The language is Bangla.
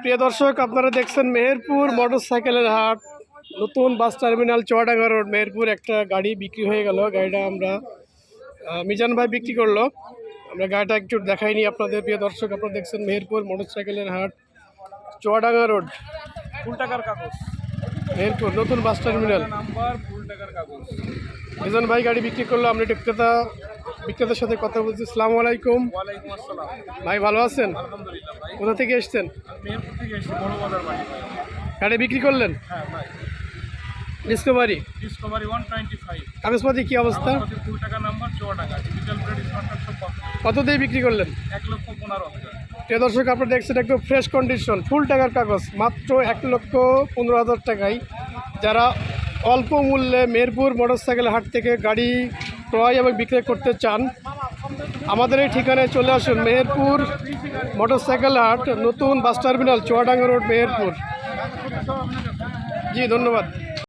প্রিয় দর্শক আপনারা দেখছেন মেহেরপুর মোটরসাইকেলের হাট। নতুন bus terminal Chuadanga road Meherpur একটা গাড়ি বিক্রি হয়ে গেল। গাড়িটা আমরা মিজান ভাই বিক্রি করল। আমরা গাড়িটা একটু দেখাইনি আপনাদের প্রিয় দর্শক আপনারা দেখছেন মেহেরপুর মোটরসাইকেলের হাট চুয়াডাঙ্গা রোড। ফুল টাকার কাগজ। মেহেরপুর নতুন বাস টার্মিনাল। নাম্বার ফুল কাগজ। মিজান ভাই গাড়ি বিক্রি করল আমরা একটু ক্রেতা বিক্রেতার সাথে কথা বলছি। সালাম আলাইকুম। ভাই ভালো আছেন? কোথা থেকে এসছেন? গাড়ি বিক্রি করলেন? হ্যাঁ Discovery Discovery one twenty five কাগজপাতি কি অবস্থা? টাকা। নাম্বার টাকা ডিজিটাল। কত দিয়ে বিক্রি করলেন? এক লক্ষ পনেরো প্রিয় দর্শক আপনারা দেখছেন একদম ফ্রেশ কন্ডিশন ফুল টাকার কাগজ মাত্র এক লক্ষ পনেরো হাজার টাকায়। যারা অল্প মূল্যে মেরপুর মোটরসাইকেল হাট থেকে গাড়ি ক্রয় এবং বিক্রয় করতে চান, আমাদের এই ঠিকানায় চলে আসুন মেহেরপুর মোটরসাইকেল হাট, নতুন bus terminal, Chuadanga road, Meherpur. জি, ধন্যবাদ।